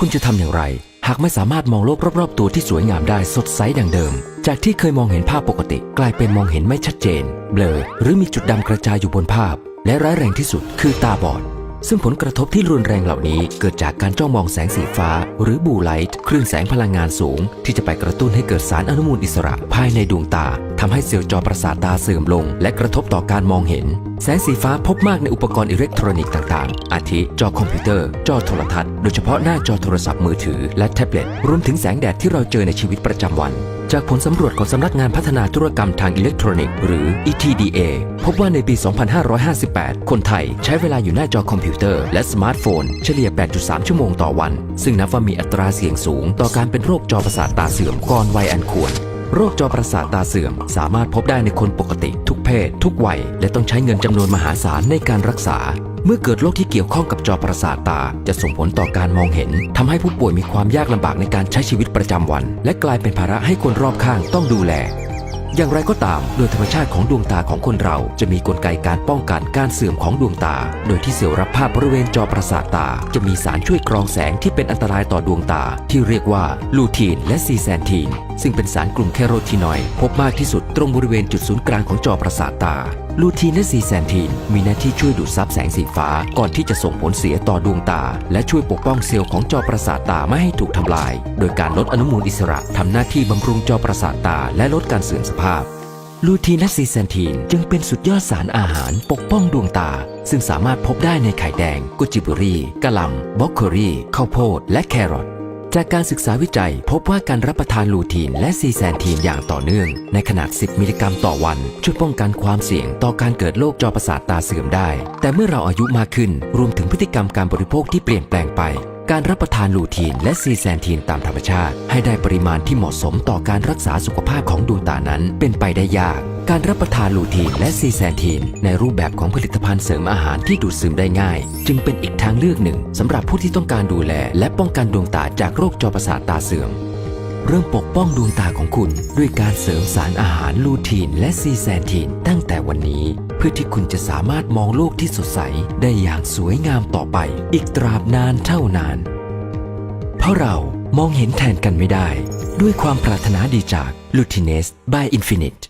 คุณจะทำอย่างไร หากไม่สามารถมองโลกรอบๆ ตัวที่สวยงามได้สดใสดังเดิม จากที่เคยมองเห็นภาพปกติ กลายเป็นมองเห็นไม่ชัดเจน เบลอ หรือมีจุดดำกระจายอยู่บนภาพ และร้ายแรงที่สุดคือตาบอด ซึ่งผลกระทบที่รุนแรงเหล่านี้เกิดจากการจ้องมองแสงสีฟ้า หรือบูไลท์คลื่นแสงพลังงานสูง ที่จะไปกระตุ้นให้เกิดสารอนุมูลอิสระภายในดวงตาทำให้เซลล์จอประสาทตาเสื่อมลง และกระทบต่อการมองเห็น แสงสีฟ้าพบมากในอุปกรณ์อิเล็กทรอนิกส์ต่างๆ อาทิ จอคอมพิวเตอร์ จอโทรทัศน์ โดยเฉพาะหน้าจอโทรศัพท์มือถือ และแท็บเล็ต รวมถึงแสงแดดที่เราเจอในชีวิตประจำวัน จากผลสำรวจของสำนักงานพัฒนาธุรกรรมทางอิเล็กทรอนิกส์หรือ ETDA พบว่าในปี 2558 คนไทยใช้เวลาอยู่หน้าจอคอมพิวเตอร์และสมาร์ทโฟน เฉลี่ย 8.3 ชั่วโมงต่อวัน ซึ่งนับว่ามีอัตราเสี่ยงสูง ต่อการเป็นโรคจอประสาทตาเสื่อมก่อนวัยอันควรโรคจอประสาทตาเสื่อม สามารถพบได้ในคนปกติ ทุกเพศ ทุกวัย และต้องใช้เงินจำนวนมหาศาลในการรักษา เมื่อเกิดโรคที่เกี่ยวข้องกับจอประสาทตา จะส่งผลต่อการมองเห็นทำให้ผู้ป่วยมีความยากลำบากในการใช้ชีวิตประจำวัน และกลายเป็นภาระให้คนรอบข้างต้องดูแล อย่างไรก็ตาม โดยธรรมชาติของดวงตาของคนเราจะมีกลไกการป้องกันการเสื่อมของดวงตา โดยที่เซลล์รับภาพบริเวณจอประสาทตา จะมีสารช่วยกรองแสงที่เป็นอันตรายต่อดวงตา ที่เรียกว่าลูทีนและซีแซนทีนซึ่งเป็นสารกลุ่มแคโรทีนอยด์พบมากที่สุดตรงบริเวณจุดศูนย์กลางของจอประสาทตา ลูทีนและซีแซนทีนมีหน้าที่ช่วยดูดซับแสงสีฟ้าก่อนที่จะส่งผลเสียต่อดวงตา และช่วยปกป้องเซลล์ของจอประสาทตาไม่ให้ถูกทำลาย โดยการลดอนุมูลอิสระทำหน้าที่บำรุงจอประสาทตา และลดการเสื่อมสภาพลูทีนและซีแซนทีนจึงเป็นสุดยอดสารอาหารปกป้องดวงตา ซึ่งสามารถพบได้ในไข่แดง กุจิบุรีกะหล่ำบล็อกโครีข้าวโพดและแครอท จากการศึกษาวิจัยพบว่าการรับประทานลูทีนและซีแซนทีนอย่างต่อเนื่อง ในขนาด 10 มิลลิกรัมต่อวัน ช่วยป้องกันความเสี่ยงต่อการเกิดโรคจอประสาทตาเสื่อมได้ แต่เมื่อเราอายุมากขึ้น รวมถึงพฤติกรรมการบริโภคที่เปลี่ยนแปลงไป การรับประทานลูทีนและซีแซนทีนตามธรรมชาติ ให้ได้ปริมาณที่เหมาะสมต่อการรักษาสุขภาพของดวงตานั้นเป็นไปได้ยากการรับประทานลูทีนและซีแซนทีน ในรูปแบบของผลิตภัณฑ์เสริมอาหารที่ดูดซึมได้ง่าย จึงเป็นอีกทางเลือกหนึ่งสำหรับผู้ที่ต้องการดูแล และป้องกันดวงตาจากโรคจอประสาทตาเสื่อม เริ่มปกป้องดวงตาของคุณ ด้วยการเสริมสารอาหารลูทีนและซีแซนทีนตั้งแต่วันนี้ พื่อที่คุณจะสามารถมองโลกที่สดใสได้อย่างสวยงามต่อไป อีกตราบนานเท่านาน เพราะเรามองเห็นแทนกันไม่ได้ ด้วยความปรารถนาดีจาก l u t i n e s by Infinite